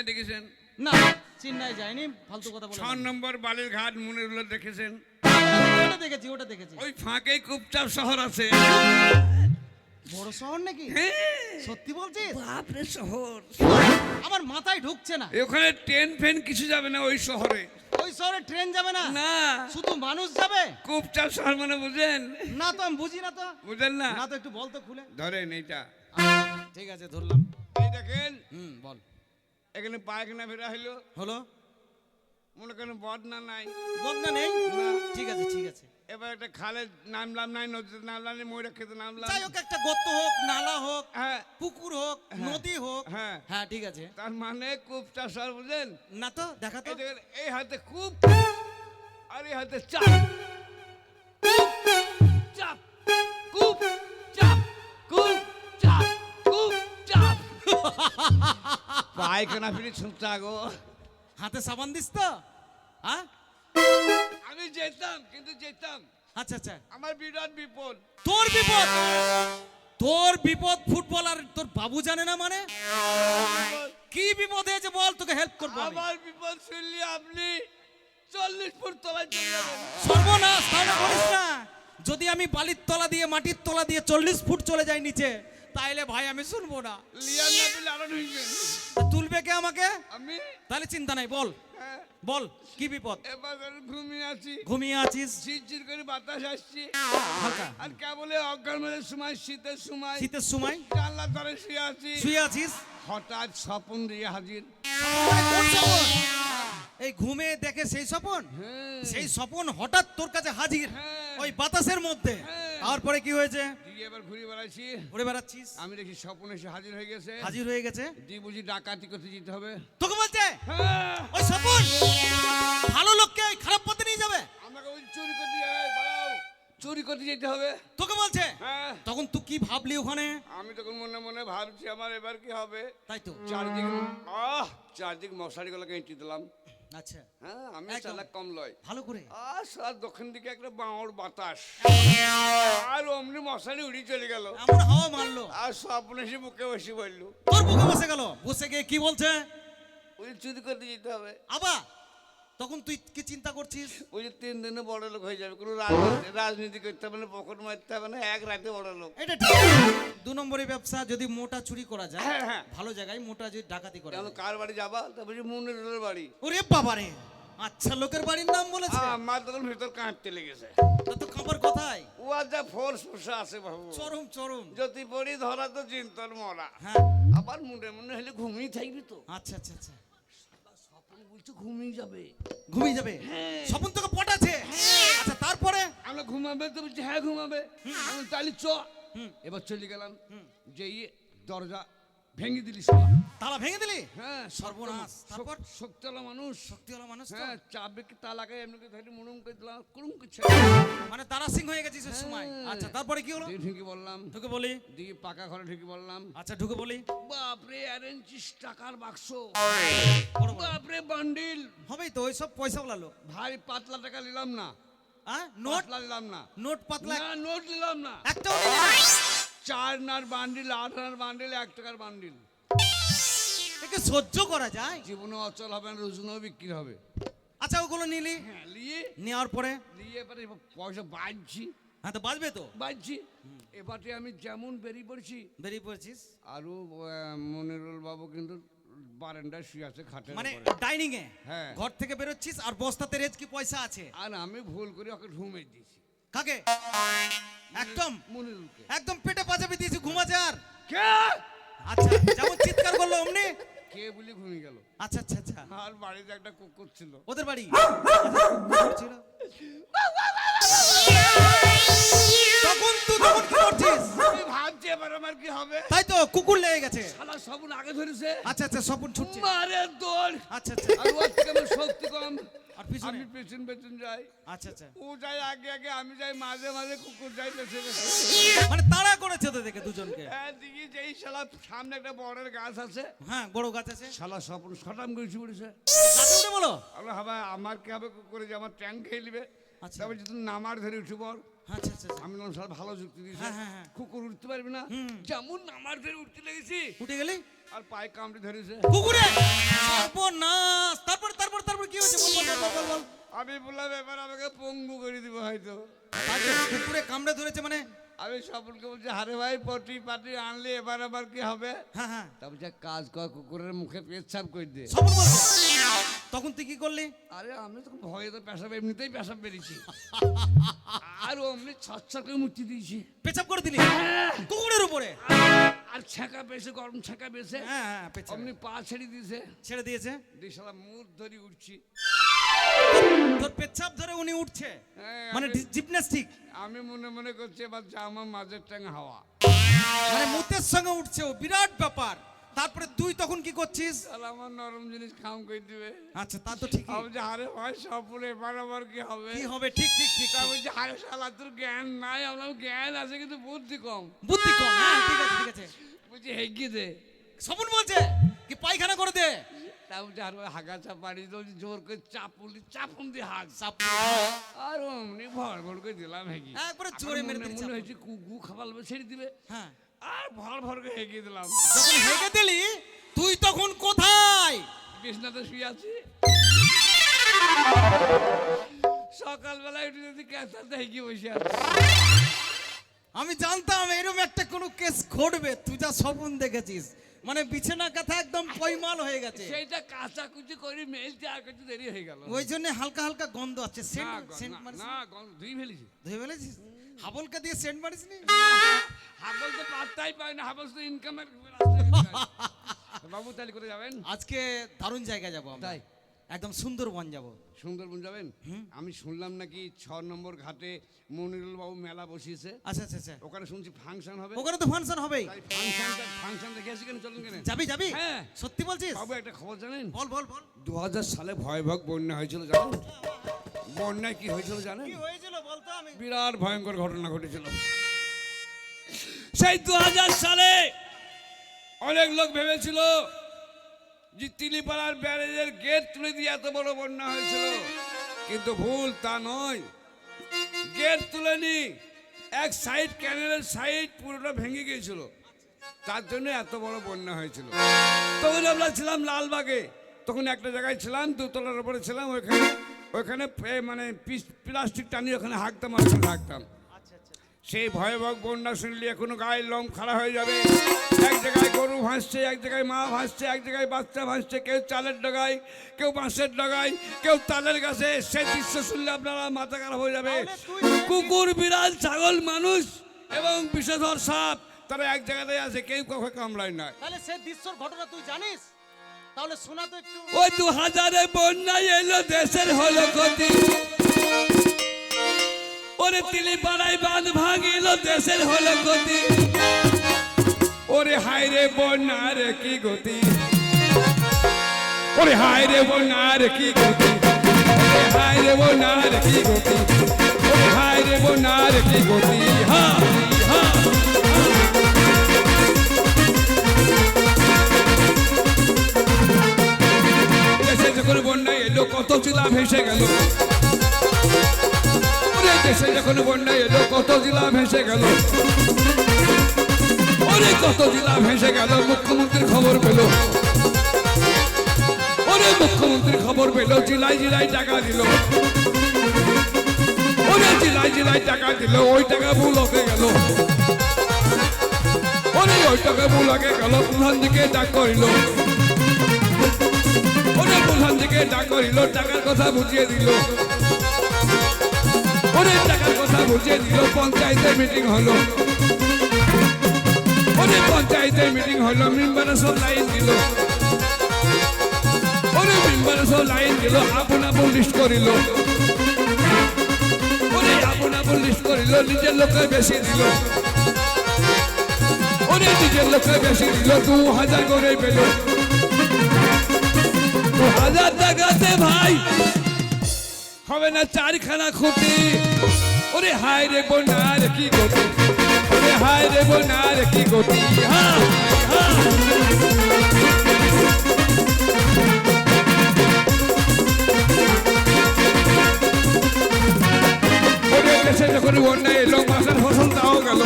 চেন্নাই দেখেছেন? না চেন্নাই যায়নি ফালতু কথা বলে ছ নম্বর বালির ঘাট মনিরুল্লাহ দেখেছেন? ওটা দেখেছি ওটা দেখেছি। ওই ফাঁকেই কুপচাপ শহর আছে। বড় শহর নাকি? হ্যাঁ, সত্যি বলছিস? বাপরে শহর। আমার মাথায় ঢুকছে না। ওখানে ট্রেন ফেন কিছু যাবে না ওই শহরে। ওই শহরে ট্রেন যাবে না? না। শুধু মানুষ যাবে? কুপচাপ শহর মানে বুঝেন না তো আমি বুঝি না তো। বুঝেন না? না তো একটু বল তো খুলে। ধরেন এইটা। ঠিক আছে ধরলাম। এই দেখেন। হুম বল। এখানে পায়খানা ফেরা হইল। হলো? মনে করেন বদনা নাই। বদনা নেই? ঠিক আছে ঠিক আছে। এবার একটা খালে নামলাম নাই নদীতে নামলাম নাই ময়ূরা খেতে নামলাম। যাই হোক একটা গর্ত হোক নালা হোক হ্যাঁ। পুকুর হোক নদী হোক। হ্যাঁ। হ্যাঁ ঠিক আছে। তার মানে কুপচাপ শহর বুঝেন না তো দেখা তো। এই এই হাতে কূপ আর এই হাতে চাপ। চাপ কূপ চাপ কূপ চাপ কূপ চাপ। পায়খানা ফিরে ছুটতা গো হাতে সাবান দিস তো হ্যাঁ আমি যেতাম কিন্তু যেতাম। আচ্ছা আচ্ছা। আমার বিরাট বিপদ। তোর বিপদ? তোর বিপদ ফুটবল আর তোর বাবু জানে না মানে? কি বিপদ হয়েছে বল তোকে হেল্প করব আমার বিপদ শুনলে আপনি? চল্লিশ ফুট তলায় চলে যাবেন। সর্বনাশ তাহলে করিস না। যদি আমি বালির তলা দিয়ে মাটির তলা দিয়ে চল্লিশ ফুট চলে যাই নিচে তাইলে ভাই আমি শুনব না। লিয়ার না পেলে আরও ঢুকবেন তুলবে কে আমাকে? আমি? তাহলে চিন্তা নাই বল। হ্যাঁ, বল কি বিপদ? ঘুমিয়ে আছি। ঘুমিয়ে আছিস? ঝিরঝির করে বাতাস আসছে। আর কেবলে অজ্ঞান মাঝে সময় শীতের সময় শীতের সময় জানলার ধারে শুয়ে আছি। শুয়ে আছিস? হঠাৎ স্বপন দিয়ে হাজির। মানে? এই ঘুমে দেখে সেই স্বপন? হ্যাঁ। সেই স্বপন হঠাৎ তোর কাছে হাজির। হ্যাঁ। ওই বাতাসের মধ্যে। হ্যাঁ। তারপরে কি হয়েছে? দিয়ে এবার ঘুরে বেড়াচ্ছি। ঘুরে বেড়াচ্ছিস? আমি দেখি স্বপন এসে হাজির হয়ে গেছে। হাজির হয়ে গেছে? দিয়ে বুঝি ডাকাতি করতে যেতে হবে। তোকে বলছে? হ্যাঁ। ওই স্বপন ভালো লোককে খারাপ পথে নিয়ে যাবে? আমাকে ওই চুরি করতে যাবে চুরি করতে যেতে হবে। তোকে বলছে? হ্যাঁ। তখন তুই কি ভাবলি ওখানে? আমি তখন মনে মনে ভাবছি আমার এবার কি হবে? তাই তো। চারদিক আহ চারদিক মশারিগুলোকে এঁটি দিলাম। আচ্ছা। হ্যাঁ আমি চালাক কম লয়। ভালো করে। আর সার দক্ষিণ দিকে একটা বাঁওর বাতাস। আর অমনি মশারি উড়ি চলে গেল। আমার হাওয়া মারলো। আর স্বপ্ন এসে বুকে বসে বলল তোর বুকে বসে গেল? বসে গিয়ে কি বলছে? চুরি করতে যেতে হবে। আবা তখন তুই কি চিন্তা করছিস? ওই যে তিন দিনে বড় লোক হয়ে যাবে কোনো রাজনীতি রাজনীতি করতে হবে না পকেট মারতে হবে না এক রাতে বড় লোক। এটা ঠিক। দু নম্বরই ব্যবসা যদি মোটা চুরি করা যায় হ্যাঁ, হ্যাঁ। ভালো জায়গায় মোটা যদি ডাকাতি করা যায়। কার বাড়ি যাবা তা বলছি মনের বাড়ি। ওরে বাবারে আচ্ছা লোকের বাড়ির নাম বলেছে? আমার তখন ভেতর কাঁদতে লেগেছে। তা তো খাবার কথাই ও আর যা ফোর্স পোষা আছে বাবু। চরম চরম। যদি পড়ি ধরা তো চিন্তর মরা। হ্যাঁ। আবার মুন্ডে মনে হলে ঘুমিয়ে থাকবি তো। আচ্ছা আচ্ছা আচ্ছা। বলছে ঘুমিয়ে যাবে। ঘুমিয়ে যাবে? স্বপন তোকে পটাছে আচ্ছা তারপরে? আমরা ঘুমাবে তো বলছি হ্যাঁ ঘুমাবে। আমি তাহলে চ। এবার চলে গেলাম যে ইয়ে দরজা ভেঙে দিলি তালা ভেঙে দিলি? হ্যাঁ সর্বনাশ। তারপর? শক্তিওয়ালা মানুষ। শক্তিওয়ালা মানুষ। হ্যাঁ তালাকে এমনি ধরে করে দিলাম করছে মানে তারা সিং হয়ে গেছিস ওই সময়। হ্যাঁ। আচ্ছা তারপরে কি হলো? ঢুকে বললাম। ঢুকে বলি। দিয়ে পাকা ঘরে ঢুকে বললাম। আচ্ছা ঢুকে বলি। বাপরে অ্যারেঞ্চিস টাকার বাক্স। বাপরে বান্ডিল হবেই তো ওই সব পয়সাওয়ালা লোক। ভারী পাতলা টাকা নিলাম না। হ্যাঁ নোট? নিলাম না। নোট পাতলা না নোট নিলাম না। একটাও নিলি না? চার নার বান্ডিল আট নার বান্ডিল এক টাকার বান্ডিল। একে সহ্য করা যায়? জীবনে অচল হবে না রোজনাও বিক্রি হবে। আচ্ছা ওগুলো নিলি? হ্যাঁ নিয়ে নেওয়ার পরে? নিয়ে এবারে পয়সা বাঁধছি হ্যাঁ তো তো? এবারে আমি যেমন বেরিয়ে পড়ছি বেরিয়ে পড়েছিস? আরও মনিরুল বাবু কিন্তু বারান্দায় শুয়ে আছে খাটের মানে ডাইনিং এ হ্যাঁ। ঘর থেকে বেরোচ্ছিস আর বস্তাতে রেজ কি পয়সা আছে? আর আমি ভুল করে ওকে ঘুমিয়ে দিয়েছি। কাকে? একদম। মনিরুলকে। একদম পেটে কে আচ্ছা যেমন চিৎকার করল অমনি কে বলে ঘুমিয়ে গেল আচ্ছা আচ্ছা আচ্ছা আর বাড়িতে একটা কুকুর ছিল ওদের বাড়ি আচ্ছা, ছিল। তখন তুই তখন কি করছিস? আমি ভাবছি এবার আমার কি হবে। তাই তো কুকুর লেগে গেছে। শালা সবুন আগে ধরেছে। আচ্ছা আচ্ছা স্বপন ছুটছে। মারে দৌড়। আচ্ছা আচ্ছা। আর ওর থেকে আমার শক্তি কম। আর পিছনে? আমি পেছন পেছন যাই। আচ্ছা আচ্ছা। ও যাই আগে আগে আমি যাই মাঝে মাঝে কুকুর যাই মানে তাড়া করেছে তো দেখে দুজনকে? হ্যাঁ দিকে যেই শালা সামনে একটা বড়ের গাছ আছে। হ্যাঁ বড় গাছ আছে। শালা স্বপ্ন সটাম করে বলো। আমরা কি হবে কুকুরে যে আমার ট্যাঙ্ক খেয়ে নিবে। আচ্ছা। তারপর যদি নামার ধরে উঠে পর আচ্ছা, আচ্ছা, আচ্ছা। হ্যাঁ, হ্যাঁ, হ্যাঁ। যেমন আমার উঠতে উঠে গেলে? আর পায়ে কামড়ে ধরেছে। তারপর তারপর তারপর কি হয়েছে? বল আমি বললাম এবার আমাকে পঙ্গু করে দিব হয়তো। কুকুরে কামড়ে ধরেছে মানে? আমি সফলকে বলছি হারে ভাই পটি পাটি আনলে এবার আবার কি হবে? হ্যাঁ হ্যাঁ। তা বলছে কাজ কর কুকুরের মুখে পেচ্ছাপ করে দে। বলছে তখন তুই কি করলি? আরে আমি তো ভয়ে তো পেশাব এমনিতেই পেশাব বেরিয়েছি। আর অমনি ছচ্ছা করে মুক্তি দিয়েছি। পেছাপ করে দিলি? কুকুরের উপরে? আর ছেঁকা পেয়েছে গরম ছেঁকা পেয়েছে হ্যাঁ হ্যাঁ। অমনি পা ছেড়ে দিয়েছে। ছেড়ে দিয়েছে? দিয়ে শালা মুখ ধরি উঠছি। তোর পেছাপ ধরে উনি উঠছে। হ্যাঁ, মানে জিমন্যাস্টিক আমি মনে মনে করছি এবার যা আমার মাঝের ট্যাং হাওয়া। মানে মুতের সঙ্গে উঠছে ও বিরাট ব্যাপার। তারপরে তুই তখন কি করছিস? আমার নরম জিনিস খাম করে দিবে? আচ্ছা তা তো ঠিক আমি যে হারে ভাই সফল এবার আবার কি হবে? কি হবে? ঠিক ঠিক ঠিক তা বলছি হারে শালা তোর জ্ঞান নাই আমরা জ্ঞান আছে কিন্তু বুদ্ধি কম। বুদ্ধি কম হ্যাঁ ঠিক আছে ঠিক আছে। বলছি হেগি দে। বলছে কি পায়খানা করে দে। তা বলছি আর তো জোর করে চাপুলি চাপুন দিয়ে হাগ। চাপ। আর অমনি ভর ভর করে দিলাম হেগি। একবারে জোরে মেরে দিলি মনে হয়েছে কুকু খাবার ছেড়ে দিবে। হ্যাঁ। আর ভর ভর করে হেগে দিলাম। যখন হেগে দিলি তুই তখন কোথায়? বিছনাতে শুয়ে আছি। সকালবেলা একটু যদি ক্যান্সারতে হেগে বসে আছে। আমি জানতাম এরকম একটা কোনো কেস ঘটবে। তুই যা স্বপন দেখেছিস। মানে বিছানা কাঁথা একদম পয়মাল হয়ে গেছে। সেইটা কাঁচা কুচি করে মেলতে আর কিছু দেরি হয়ে গেল। ওই জন্য হালকা হালকা গন্ধ আছে। সেন্ট সেন্ট মানে মারিস না? গন্ধ ধুই ফেলেছি। ধুই ফেলেছিস? হাবলকে দিয়ে সেন্ট মারিস নি? হাবল তো পাত্তাই পায় না হাবল তো ইনকামের বাবু তাহলে করে যাবেন? আজকে দারুণ জায়গায় যাব আমরা। তাই? একদম সুন্দরবন যাব। সুন্দরবন যাবেন? আমি শুনলাম নাকি ছ নম্বর ঘাটে মনিরুল বাবু মেলা বসিয়েছে। আচ্ছা আচ্ছা আচ্ছা। ওখানে শুনছি ফাংশন হবে। ওখানে তো ফাংশন হবেই। তাই ফাংশন ফাংশন দেখে আসি কেন? চলুন কেন? যাবি যাবি? হ্যাঁ। সত্যি বলছিস? বাবু একটা খবর জানেন? বল বল বল। দু হাজার সালে ভয়াবহ বন্যা হয়েছিল জানেন? বন্যায় কি হয়েছিল জানেন? কি হয়েছিল বলতো আমি? বিরাট ভয়ঙ্কর ঘটনা ঘটেছিল। সেই দু হাজার সালে অনেক লোক ভেবেছিল যে তিলিপাড়ার ব্যারেজের গেট তুলে দিয়ে এত বড় বন্যা হয়েছিল। কিন্তু ভুল তা নয়। গেট তুলেনি এক সাইড ক্যানেলের সাইড পুরোটা ভেঙে গিয়েছিল। তার জন্য এত বড় বন্যা হয়েছিল। তখন আমরা ছিলাম লালবাগে। তখন একটা জায়গায় ছিলাম, দুতলার উপরে ছিলাম, ওইখানে ওইখানে মানে প্লাস্টিক টানিয়ে ওখানে হাঁকতাম আর হাঁকতাম। সেই ভয়াবহ বন্যা শুনলে এখনও গায়ের লোম খাড়া হয়ে যাবে। এক জায়গায় গরু ভাসছে এক জায়গায় মা ভাসছে এক জায়গায় বাচ্চা ভাসছে কেউ চালের ডগায় কেউ বাঁশের ডগায় কেউ তালের গাছে। সেই দৃশ্য শুনলে আপনারা মাথা খারাপ হয়ে যাবে। কুকুর বিড়াল ছাগল মানুষ এবং বিষধর সাপ তারা এক জায়গাতে আছে কেউ কখনো কামড়ায় না। তাহলে সে দৃশ্যর ঘটনা তুই জানিস? তাহলে শোনা তো একটু। ওই দু হাজারে বন্যায় এলো দেশের হলো ক্ষতি ওরে তিলি পাড়ায় বাঁধ ভাঙিল, দেশের হলো ক্ষতি ওরে হায় রে বন্যার কি গতি? ওরে হায় রে বন্যার কি গতি? ওরে হায় রে বন্যার কি গতি? ওরে হায় রে বন্যার কি গতি? হা হা দেশে যখন বন্যা এলো, কত জেলা ভেসে গেল। ওরে দেশে যখন বন্যা এলো, কত জেলা ভেসে গেল। ওরে কত জেলা ভেসে গেল, মুখ্যমন্ত্রীর খবর পেল। ওরে মুখ্যমন্ত্রী খবর পেল, জেলায় জেলায় টাকা দিল। ওরে জেলায় জেলায় টাকা দিল, ওই টাকা ভুল হতে গেল। ওরে ওই টাকা ভুল হয়ে গেল, প্রধান দিকে ডাক করিল। ওরে প্রধান থেকে ডাক করিল, টাকার কথা বুঝিয়ে দিল। ওরে টাকার কথা বুঝিয়ে দিল পঞ্চায়েতের মিটিং হলো। ওরে পঞ্চায়েতের মিটিং হলো মেম্বারে সব লাইন দিল। ওরে মেম্বারে সব লাইন দিল, আপন আপন লিস্ট করিল। ওরে আপন আপন লিস্ট করিল, নিজের লোকের বেশি দিল। ওরে নিজের লোকের বেশি দিল, দু হাজার করে পেল। দু হাজার টাকাতে ভাই হবে না চারখানা খুঁটি ওরে হায় রে বোনার কি গতি ওরে হায় রে বোনার কি গতি হা, হা। ওরে দেশে যখন বন্যা এলো মাথার ফসল তাও গেল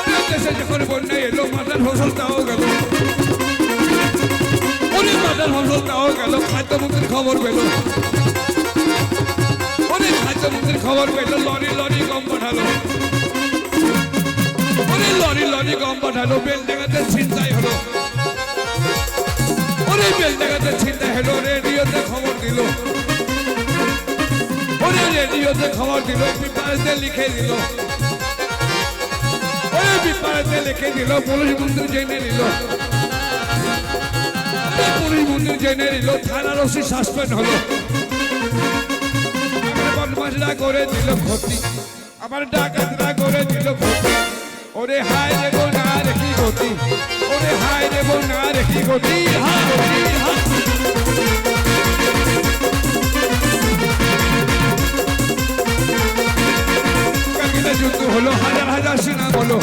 ওরে দেশে যখন বন্যা এলো মাথার ফসল তাও গেল ধানের ফসল গেল খাদ্যমন্ত্রীর খবর পেল। ওরে খাদ্যমন্ত্রীর খবর পেল, লরি লরি, গম পাঠালো। ওরে লরি লরি, গম পাঠালো, বেল দেখাতে চিন্তাই হলো। ওরে বেল দেখাতে চিন্তা হলো, রেডিওতে খবর দিল। ওরে রেডিওতে খবর দিল, পেপারেতে লিখে দিল। ওরে পেপারেতে লিখে দিল, পুলিশ মন্ত্রী জেনে নিল। পুলিশ মন্ত্রী জেনে নিল থানার ওসি সাসপেন্ড হলো। আবার বদমাশরা করে দিল ক্ষতি আবার ডাকাতরা করে দিল ক্ষতি। ওরে হায় গো না রে কি গতি, ওরে হায় গো না রে কি গতি যুদ্ধ হলো, হাজার হাজার সেনা বলো।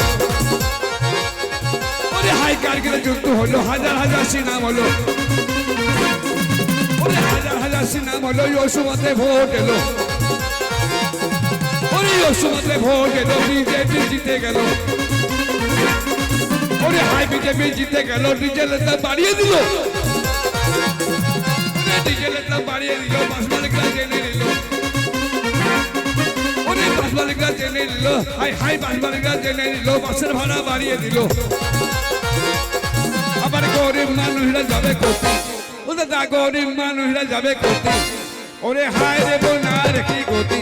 হাই কারগিলে যুদ্ধ হলো, হাজার হাজার সেনা বলো ওরে হাজার হাজার সেনা বলো ওই অসমতে ভোট এলো। ওরে অসমতে ভোট এলো, বিজেপি জিতে গেল। ওরে হাই বিজেপি জিতে গেল ডিজেলের দাম বাড়িয়ে দিল। ওরে ডিজেলের দাম বাড়িয়ে দিল বাস মালিকরা জেনে নিল ওরে বাস মালিকরা জেনে নিল হাই হাই বাস মালিকরা জেনে নিল বাসের ভাড়া বাড়িয়ে দিল। গরিব মানুষরা যাবে কোথায় ও দাদা গরিব মানুষরা যাবে কোথায় ওরে হায় রে বোনা রে কি গতি?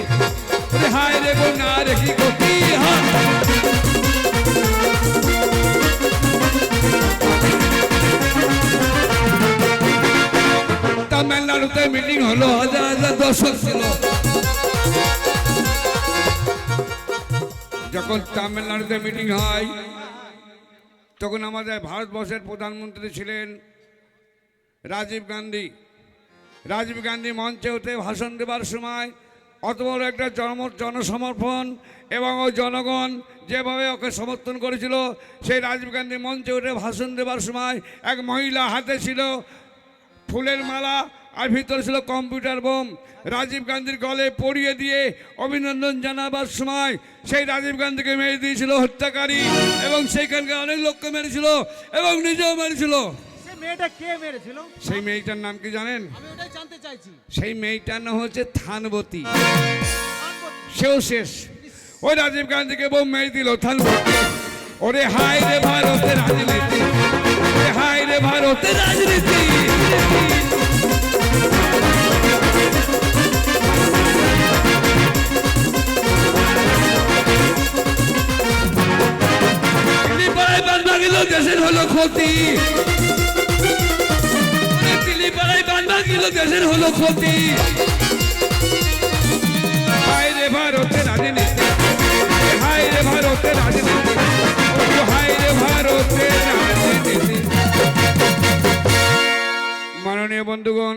ওরে হায় রে বোনা রে কি গতি? তামিলনাড়ুতে মিটিং হলো, হাজার হাজার দর্শক ছিল। যখন তামিলনাড়ুতে মিটিং হয় তখন আমাদের ভারতবর্ষের প্রধানমন্ত্রী ছিলেন রাজীব গান্ধী। রাজীব গান্ধী মঞ্চে উঠে ভাষণ দেবার সময় অত বড় একটা জন জনসমর্পণ এবং ওই জনগণ যেভাবে ওকে সমর্থন করেছিল, সেই রাজীব গান্ধী মঞ্চে উঠে ভাষণ দেবার সময় এক মহিলা হাতে ছিল ফুলের মালা আর ভিতরে ছিল কম্পিউটার বোম। রাজীব গান্ধীর গলে পড়িয়ে দিয়ে অভিনন্দন জানাবার সময় সেই রাজীব গান্ধীকে মেরে দিয়েছিল হত্যাকারী এবং সেইখানকার অনেক লোককে মেরেছিল এবং নিজেও মেরেছিল। মেয়েটা কে মেরেছিল? সেই মেয়েটার নাম কি জানেন? আমি ওটাই জানতে চাইছি। সেই মেয়েটার নাম হচ্ছে থানবতী। সেও শেষ। ওই রাজীব গান্ধীকে বোম মেরে দিল থানবতী। ওরে হায় রে ভারতের রাজনীতি। হায় রে ভারতের রাজনীতি। দেশের হলো ক্ষতি। বাদ দেশের হলো ক্ষতি। হায় রে ভারতের রাজনীতি। হায় রে ভারতের রাজনীতি। মাননীয় বন্ধুগণ,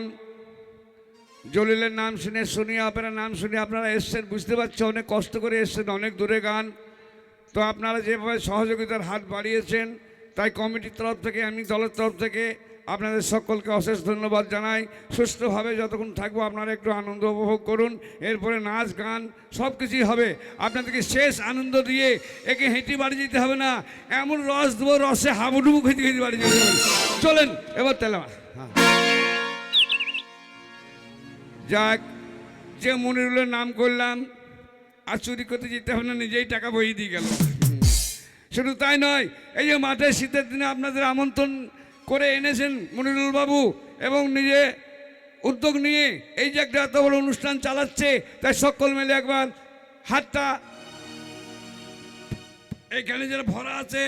জলিলের নাম শুনে শুনিয়ে, আপনারা নাম শুনে আপনারা এসছেন, বুঝতে পারছে অনেক কষ্ট করে এসছেন, অনেক দূরে গান। তো আপনারা যেভাবে সহযোগিতার হাত বাড়িয়েছেন তাই কমিটির তরফ থেকে, আমি দলের তরফ থেকে আপনাদের সকলকে অশেষ ধন্যবাদ জানাই। সুস্থভাবে যতক্ষণ থাকব আপনারা একটু আনন্দ উপভোগ করুন। এরপরে নাচ, গান সব কিছুই হবে। আপনাদেরকে শেষ আনন্দ দিয়ে একে হেঁটে বাড়ি যেতে হবে না। এমন রস দেবো, রসে হাবুডুবু খেতে খেতে বাড়ি যেতে হবে। চলেন, এবার তেলা হ্যাঁ। যাক, যে মনিরুলের নাম করলাম, আর চুরি করতে যেতে হবে না, নিজেই টাকা বইয়ে দিয়ে গেল শুধু তাই নয়, এই যে মাঠে শীতের দিনে আপনাদের আমন্ত্রণ করে এনেছেন মনিরুল বাবু এবং নিজে উদ্যোগ নিয়ে এই যে একটা এত বড় অনুষ্ঠান চালাচ্ছে, তাই সকল মিলে একবার হাতটা এইখানে যেটা ভরা আছে,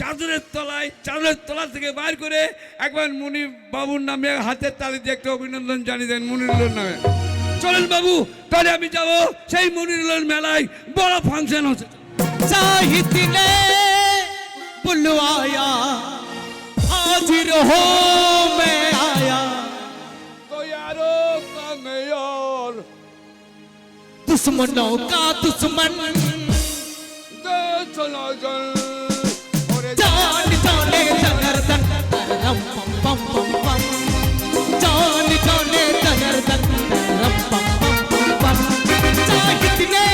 চাদরের তলায়, চাদরের তলা থেকে বাইর করে একবার মুনি বাবুর নামে হাতের তালি দিয়ে একটা অভিনন্দন জানিয়ে দেন মুনিরুলের নামে। চলেন বাবু, তাহলে আমি যাব সেই মুনিরুলের মেলায়, বড় ফাংশন হচ্ছে। मुजाहिद ने बुलवाया। आज रहो मैं आया। तो यारो यार दुश्मनों का दुश्मन। दे चला जल। जान जाने जनर्दन रम पम पम पम पम। जान जाने जनर्दन रम पम पम पम पम। जाहिद ने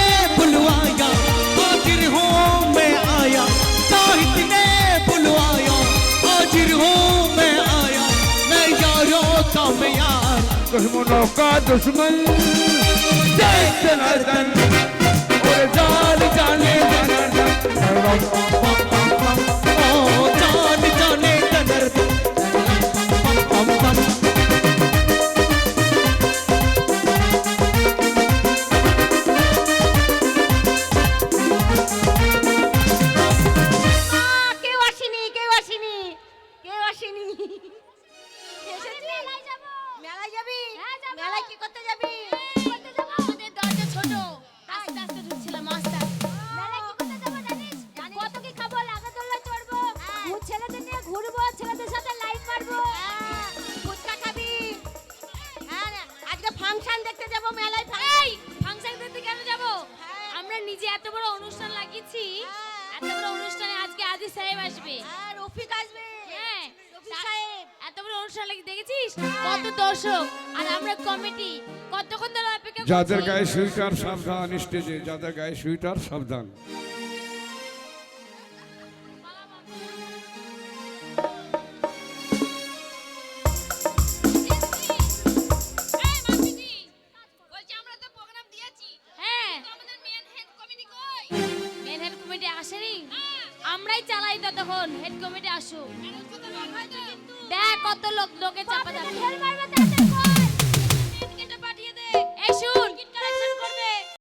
दुश्मनों का दुश्मन जाने जाने যাদের গায়ে সুইটার সাবধান স্টেজে যাদের গায়ে সুইটার সাবধান